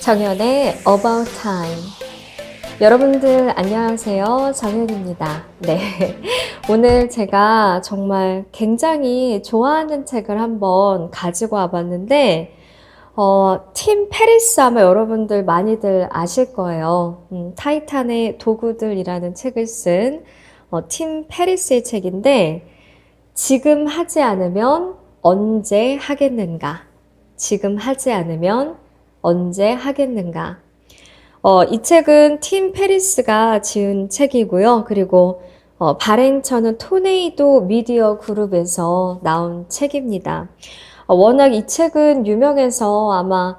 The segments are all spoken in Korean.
정연의 About Time. 여러분들 안녕하세요. 정연입니다. 네. 오늘 제가 정말 굉장히 좋아하는 책을 한번 가지고 와봤는데, 어, 팀 페리스 아마 여러분들 많이들 아실 거예요. 음, 타이탄의 도구들이라는 책을 쓴 어, 팀 페리스의 책인데, 지금 하지 않으면 언제 하겠는가? 지금 하지 않으면 언제 하겠는가? 어, 이 책은 팀 페리스가 지은 책이고요. 그리고 어, 발행처는 토네이도 미디어 그룹에서 나온 책입니다. 어, 워낙 이 책은 유명해서 아마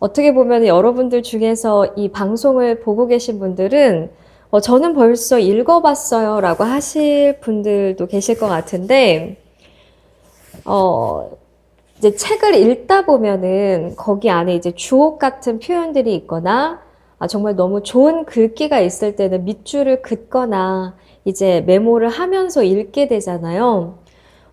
어떻게 보면 여러분들 중에서 이 방송을 보고 계신 분들은 어, 저는 벌써 읽어봤어요 라고 하실 분들도 계실 것 같은데, 어, 이제 책을 읽다 보면은 거기 안에 이제 주옥 같은 표현들이 있거나 아, 정말 너무 좋은 글귀가 있을 때는 밑줄을 긋거나 이제 메모를 하면서 읽게 되잖아요.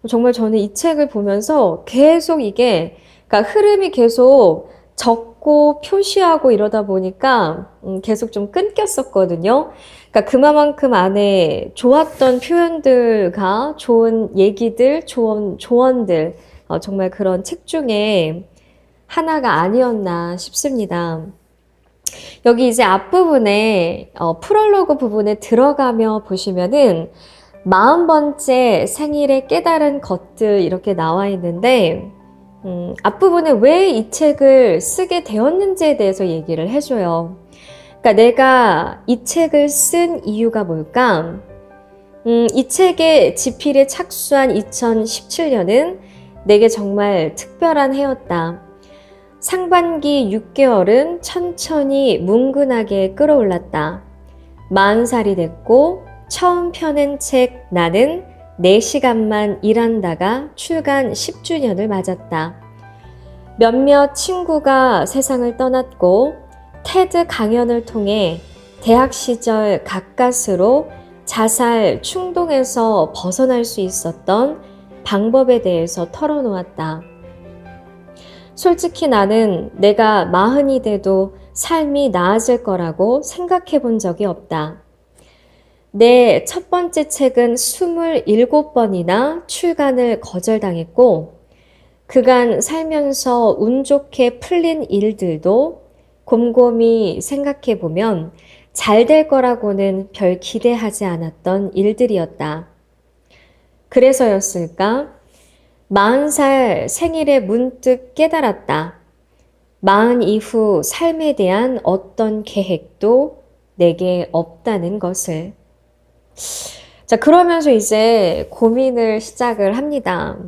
정말 저는 이 책을 보면서 계속 이게, 그러니까 흐름이 계속 적고 표시하고 이러다 보니까 음, 계속 좀 끊겼었거든요. 그러니까 그만큼 안에 좋았던 표현들과 좋은 얘기들, 좋은 조언들, 어, 정말 그런 책 중에 하나가 아니었나 싶습니다. 여기 이제 앞부분에 어, 프롤로그 부분에 들어가며 보시면은 마흔 번째 생일의 깨달은 것들 이렇게 나와 있는데 음, 앞부분에 왜 이 책을 쓰게 되었는지에 대해서 얘기를 해줘요. 그러니까 내가 이 책을 쓴 이유가 뭘까? 음, 이 책에 지필에 착수한 2017년은 내게 정말 특별한 해였다. 상반기 6개월은 천천히 뭉근하게 끌어올랐다. 40살이 됐고 처음 펴낸 책 나는 4시간만 일한다가 출간 10주년을 맞았다. 몇몇 친구가 세상을 떠났고 테드 강연을 통해 대학 시절 가까스로 자살 충동에서 벗어날 수 있었던 방법에 대해서 털어놓았다. 솔직히 나는 내가 마흔이 돼도 삶이 나아질 거라고 생각해 본 적이 없다. 내 첫 번째 책은 27번이나 출간을 거절당했고, 그간 살면서 운 좋게 풀린 일들도 곰곰이 생각해 보면 잘 될 거라고는 별 기대하지 않았던 일들이었다. 그래서였을까? 마흔 살 생일에 문득 깨달았다. 마흔 이후 삶에 대한 어떤 계획도 내게 없다는 것을. 자, 그러면서 이제 고민을 시작을 합니다.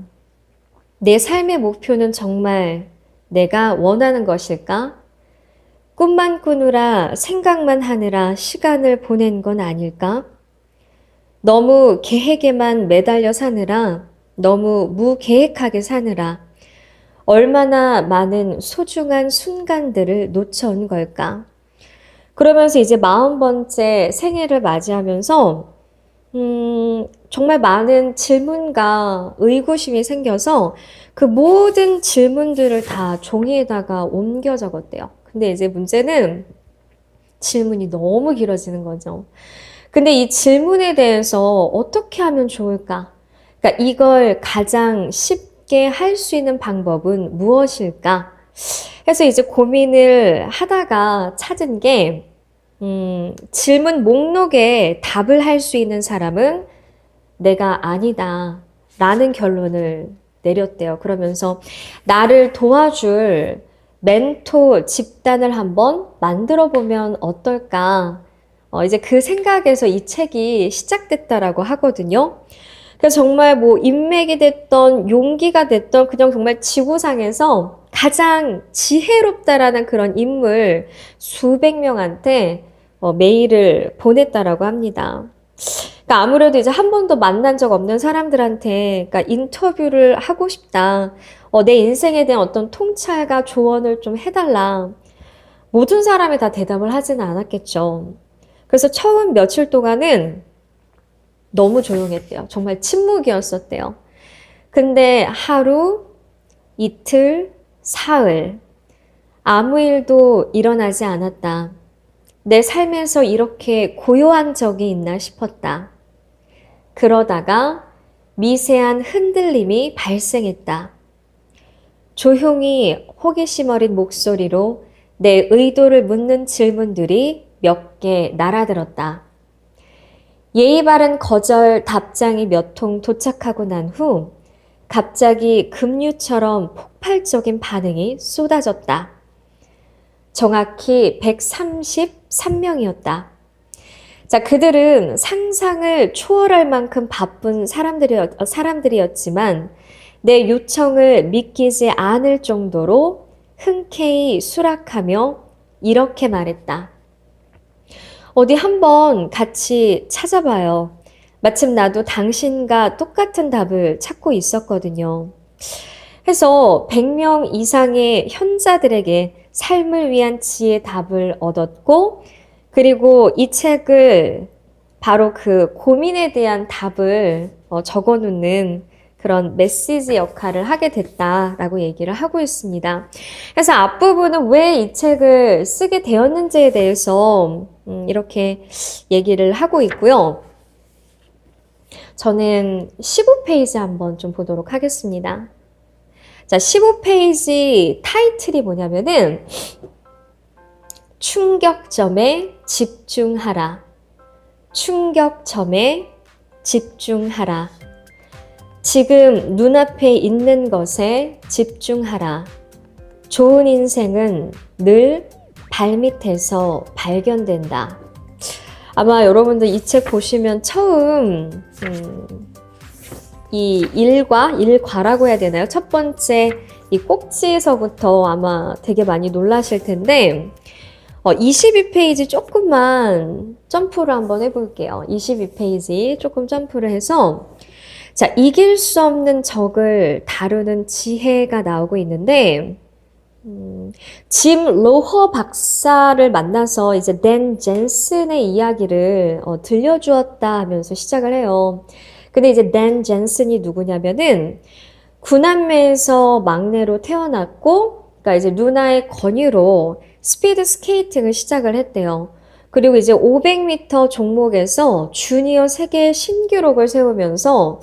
내 삶의 목표는 정말 내가 원하는 것일까? 꿈만 꾸느라 생각만 하느라 시간을 보낸 건 아닐까? 너무 계획에만 매달려 사느라 너무 무계획하게 사느라 얼마나 많은 소중한 순간들을 놓쳐온 걸까? 그러면서 이제 마흔 번째 생일을 맞이하면서, 음, 정말 많은 질문과 의구심이 생겨서 그 모든 질문들을 다 종이에다가 옮겨 적었대요. 근데 이제 문제는 질문이 너무 길어지는 거죠. 근데 이 질문에 대해서 어떻게 하면 좋을까? 그러니까 이걸 가장 쉽게 할 수 있는 방법은 무엇일까? 해서 이제 고민을 하다가 찾은 게, 음, 질문 목록에 답을 할 수 있는 사람은 내가 아니다. 라는 결론을 내렸대요. 그러면서 나를 도와줄 멘토 집단을 한번 만들어 보면 어떨까? 어, 이제 그 생각에서 이 책이 시작됐다라고 하거든요. 그래서 정말 뭐 인맥이 됐던 용기가 됐던 그냥 정말 지구상에서 가장 지혜롭다라는 그런 인물 수백 명한테 어, 메일을 보냈다라고 합니다. 그러니까 아무래도 이제 한 번도 만난 적 없는 사람들한테 그러니까 인터뷰를 하고 싶다. 어, 내 인생에 대한 어떤 통찰과 조언을 좀 해달라. 모든 사람이 다 대답을 하지는 않았겠죠. 그래서 처음 며칠 동안은 너무 조용했대요. 정말 침묵이었었대요. 근데 하루, 이틀, 사흘, 아무 일도 일어나지 않았다. 내 삶에서 이렇게 고요한 적이 있나 싶었다. 그러다가 미세한 흔들림이 발생했다. 조용히 호기심 어린 목소리로 내 의도를 묻는 질문들이 몇개 날아들었다. 예의 바른 거절 답장이 몇 통 도착하고 난 후 갑자기 급류처럼 폭발적인 반응이 쏟아졌다. 정확히 133명이었다. 자, 그들은 상상을 초월할 만큼 바쁜 사람들이었, 사람들이었지만 내 요청을 믿기지 않을 정도로 흔쾌히 수락하며 이렇게 말했다. 어디 한번 같이 찾아봐요. 마침 나도 당신과 똑같은 답을 찾고 있었거든요. 해서 100명 이상의 현자들에게 삶을 위한 지혜 답을 얻었고, 그리고 이 책을 바로 그 고민에 대한 답을 어, 적어 놓는 그런 메시지 역할을 하게 됐다라고 얘기를 하고 있습니다. 그래서 앞부분은 왜 이 책을 쓰게 되었는지에 대해서 음, 이렇게 얘기를 하고 있고요. 저는 15페이지 한번 좀 보도록 하겠습니다. 자, 15페이지 타이틀이 뭐냐면은 충격점에 집중하라. 충격점에 집중하라. 지금 눈앞에 있는 것에 집중하라. 좋은 인생은 늘 발밑에서 발견된다. 아마 여러분들 이 책 보시면 처음 음, 이 일과 일과라고 해야 되나요? 첫 번째 이 꼭지에서부터 아마 되게 많이 놀라실 텐데 어, 22페이지 조금만 점프를 한번 해볼게요. 22페이지 조금 점프를 해서 자 이길 수 없는 적을 다루는 지혜가 나오고 있는데 음, 짐 로허 박사를 만나서 이제 댄 젠슨의 이야기를 어, 들려주었다 하면서 시작을 해요. 근데 이제 댄 젠슨이 누구냐면은 구남매에서 막내로 태어났고, 그러니까 이제 누나의 권유로 스피드 스케이팅을 시작을 했대요. 그리고 이제 500m 종목에서 주니어 세계 신기록을 세우면서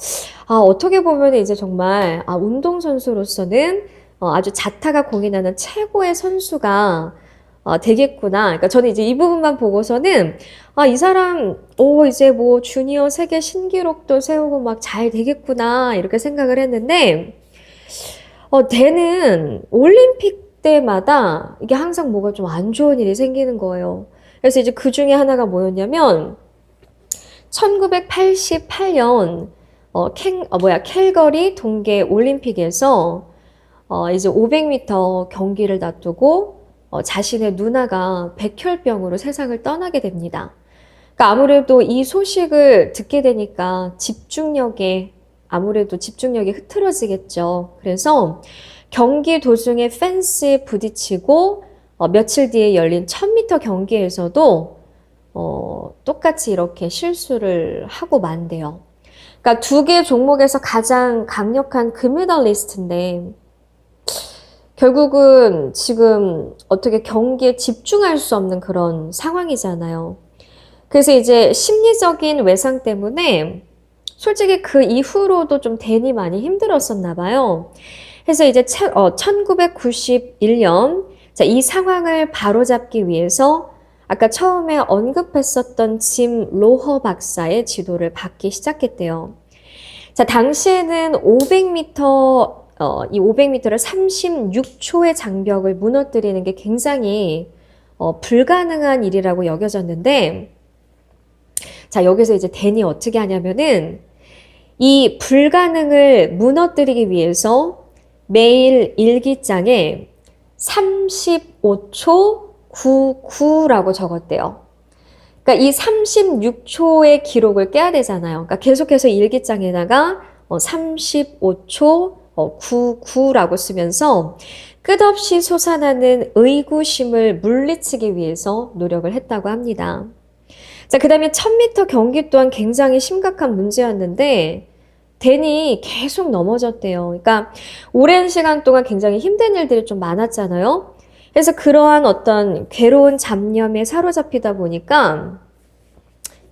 아, 어떻게 보면 이제 정말 아, 운동선수로서는 어, 아주 자타가 공인하는 최고의 선수가 어, 되겠구나. 그러니까 저는 이제 이 부분만 보고서는 아, 이 사람 오 이제 뭐 주니어 세계 신기록도 세우고 막 잘 되겠구나 이렇게 생각을 했는데 어, 대는 올림픽 때마다 이게 항상 뭐가 좀 안 좋은 일이 생기는 거예요. 그래서 이제 그 중에 하나가 뭐였냐면 1988년 어, 캥, 어, 뭐야 캘거리 동계 올림픽에서 어, 이제 500m 경기를 놔두고 어, 자신의 누나가 백혈병으로 세상을 떠나게 됩니다. 그러니까 아무래도 이 소식을 듣게 되니까 집중력에 아무래도 집중력이 흐트러지겠죠. 그래서 경기 도중에 펜스에 부딪히고 어, 며칠 뒤에 열린 1000m 경기에서도 어, 똑같이 이렇게 실수를 하고 만대요. 그러니까 두 개 종목에서 가장 강력한 금메달리스트인데 결국은 지금 어떻게 경기에 집중할 수 없는 그런 상황이잖아요. 그래서 이제 심리적인 외상 때문에 솔직히 그 이후로도 좀 대니 많이 힘들었었나 봐요. 그래서 이제 1991년 자, 이 상황을 바로잡기 위해서 아까 처음에 언급했었던 짐 로허 박사의 지도를 받기 시작했대요. 자, 당시에는 500m 어, 이 500m를 36초의 장벽을 무너뜨리는 게 굉장히 어, 불가능한 일이라고 여겨졌는데, 자, 여기서 이제 댄이 어떻게 하냐면은, 이 불가능을 무너뜨리기 위해서 매일 일기장에 35초 99라고 적었대요. 그러니까 이 36초의 기록을 깨야 되잖아요. 그러니까 계속해서 일기장에다가 35초 어, 99라고 쓰면서 끝없이 솟아나는 의구심을 물리치기 위해서 노력을 했다고 합니다. 자, 그 다음에 1000m 경기 또한 굉장히 심각한 문제였는데, 댄이 계속 넘어졌대요. 그러니까, 오랜 시간 동안 굉장히 힘든 일들이 좀 많았잖아요. 그래서 그러한 어떤 괴로운 잡념에 사로잡히다 보니까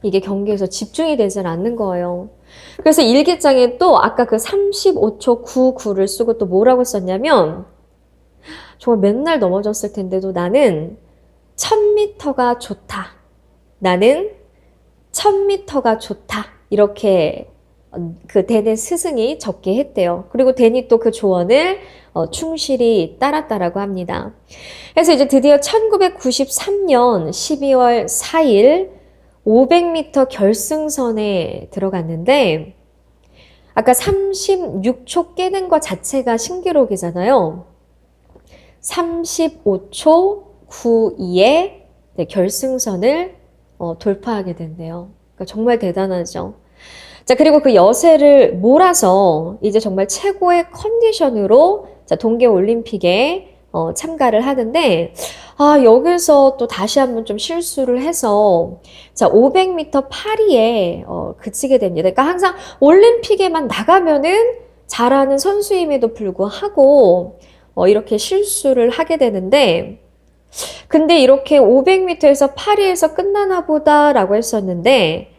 이게 경기에서 집중이 되질 않는 거예요. 그래서 일기장에 또 아까 그 35초 99를 쓰고 또 뭐라고 썼냐면 정말 맨날 넘어졌을 텐데도 나는 1000m가 좋다. 나는 1000m가 좋다. 이렇게 그 댄의 스승이 적게 했대요. 그리고 댄이 또 그 조언을 어, 충실히 따랐다라고 합니다. 그래서 이제 드디어 1993년 12월 4일 500m 결승선에 들어갔는데 아까 36초 깨는 것 자체가 신기록이잖아요. 35초 92에 네, 결승선을 어, 돌파하게 된대요. 그러니까 정말 대단하죠. 자, 그리고 그 여세를 몰아서 이제 정말 최고의 컨디션으로 자, 동계 올림픽에 어, 참가를 하는데, 아, 여기서 또 다시 한번 좀 실수를 해서, 자, 500m 파리에 어, 그치게 됩니다. 그러니까 항상 올림픽에만 나가면은 잘하는 선수임에도 불구하고, 어, 이렇게 실수를 하게 되는데, 근데 이렇게 500m에서 파리에서 끝나나 보다라고 했었는데,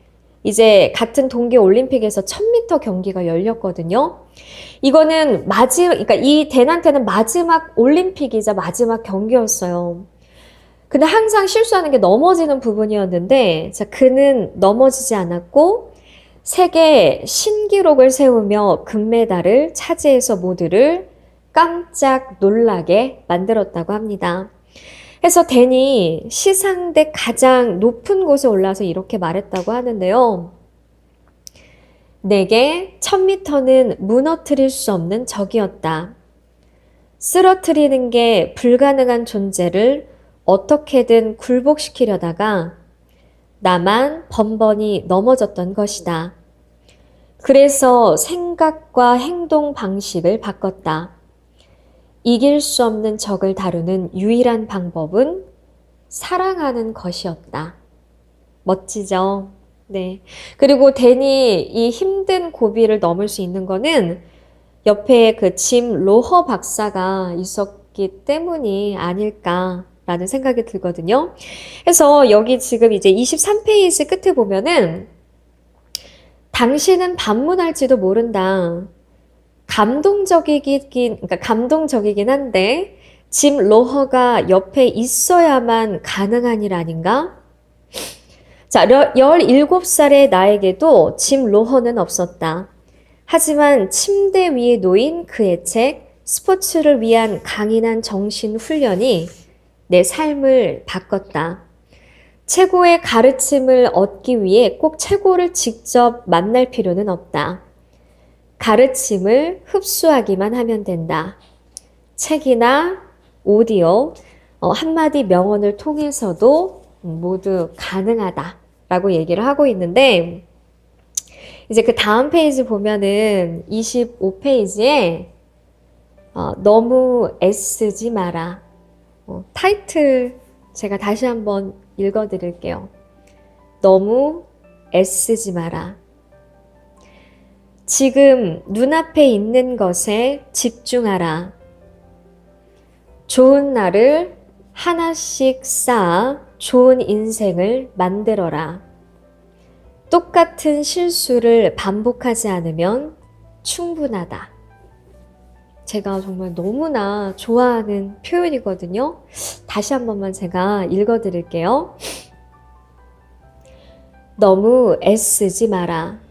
이제 같은 동계 올림픽에서 1000m 경기가 열렸거든요. 이거는 마지막, 그러니까 이 댄한테는 마지막 올림픽이자 마지막 경기였어요. 근데 항상 실수하는 게 넘어지는 부분이었는데, 자, 그는 넘어지지 않았고, 세계 신기록을 세우며 금메달을 차지해서 모두를 깜짝 놀라게 만들었다고 합니다. 해서 댄이 시상대 가장 높은 곳에 올라서 이렇게 말했다고 하는데요. 내게 1000m는 무너뜨릴 수 없는 적이었다. 쓰러뜨리는 게 불가능한 존재를 어떻게든 굴복시키려다가 나만 번번이 넘어졌던 것이다. 그래서 생각과 행동 방식을 바꿨다. 이길 수 없는 적을 다루는 유일한 방법은 사랑하는 것이었다. 멋지죠? 네. 그리고 댄이 이 힘든 고비를 넘을 수 있는 거는 옆에 그 짐 로허 박사가 있었기 때문이 아닐까 라는 생각이 들거든요. 그래서 여기 지금 이제 23페이지 끝에 보면은 당신은 반문할지도 모른다. 감동적이긴, 그러니까 감동적이긴 한데, 짐 로허가 옆에 있어야만 가능한 일 아닌가? 자, 17살의 나에게도 짐 로허는 없었다. 하지만 침대 위에 놓인 그의 책, 스포츠를 위한 강인한 정신 훈련이 내 삶을 바꿨다. 최고의 가르침을 얻기 위해 꼭 최고를 직접 만날 필요는 없다. 가르침을 흡수하기만 하면 된다. 책이나 오디오, 어, 한마디 명언을 통해서도 모두 가능하다. 라고 얘기를 하고 있는데, 이제 그 다음 페이지 보면은 25페이지에 어, 너무 애쓰지 마라. 어, 타이틀 제가 다시 한번 읽어드릴게요. 너무 애쓰지 마라. 지금 눈앞에 있는 것에 집중하라. 좋은 날을 하나씩 쌓아 좋은 인생을 만들어라. 똑같은 실수를 반복하지 않으면 충분하다. 제가 정말 너무나 좋아하는 표현이거든요. 다시 한 번만 제가 읽어 드릴게요. 너무 애쓰지 마라.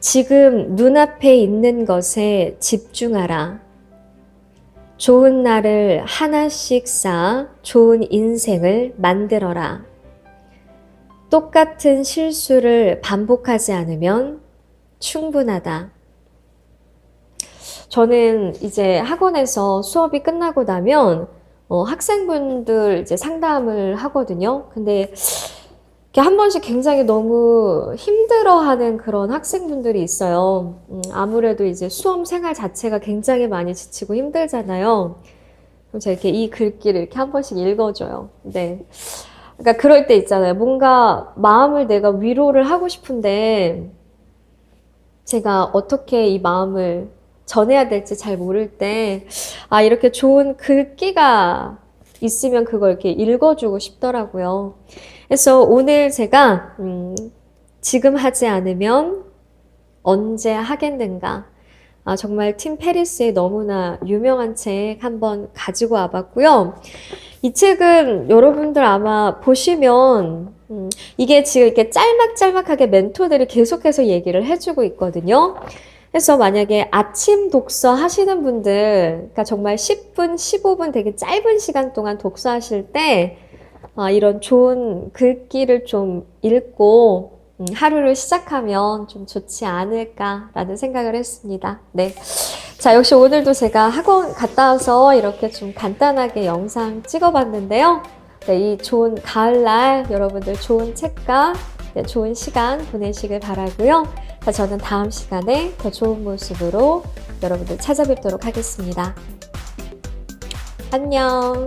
지금 눈앞에 있는 것에 집중하라. 좋은 날을 하나씩 쌓아 좋은 인생을 만들어라. 똑같은 실수를 반복하지 않으면 충분하다. 저는 이제 학원에서 수업이 끝나고 나면 어, 학생분들 이제 상담을 하거든요. 근데 한 번씩 굉장히 너무 힘들어하는 그런 학생분들이 있어요. 음, 아무래도 이제 수험 생활 자체가 굉장히 많이 지치고 힘들잖아요. 그럼 제가 이렇게 이 글귀를 이렇게 한 번씩 읽어줘요. 네. 그러니까 그럴 때 있잖아요. 뭔가 마음을 내가 위로를 하고 싶은데 제가 어떻게 이 마음을 전해야 될지 잘 모를 때, 아, 이렇게 좋은 글귀가 있으면 그걸 이렇게 읽어주고 싶더라고요. 그래서 오늘 제가, 음, 지금 하지 않으면 언제 하겠는가. 아, 정말 팀 페리스의 너무나 유명한 책 한번 가지고 와봤고요. 이 책은 여러분들 아마 보시면, 음, 이게 지금 이렇게 짤막짤막하게 멘토들이 계속해서 얘기를 해주고 있거든요. 그래서 만약에 아침 독서 하시는 분들, 그러니까 정말 10분, 15분 되게 짧은 시간 동안 독서하실 때, 아, 이런 좋은 글귀를 좀 읽고, 음, 하루를 시작하면 좀 좋지 않을까라는 생각을 했습니다. 네. 자, 역시 오늘도 제가 학원 갔다 와서 이렇게 좀 간단하게 영상 찍어봤는데요. 네, 이 좋은 가을날 여러분들 좋은 책과 네, 좋은 시간 보내시길 바라고요. 자, 저는 다음 시간에 더 좋은 모습으로 여러분들 찾아뵙도록 하겠습니다. 안녕.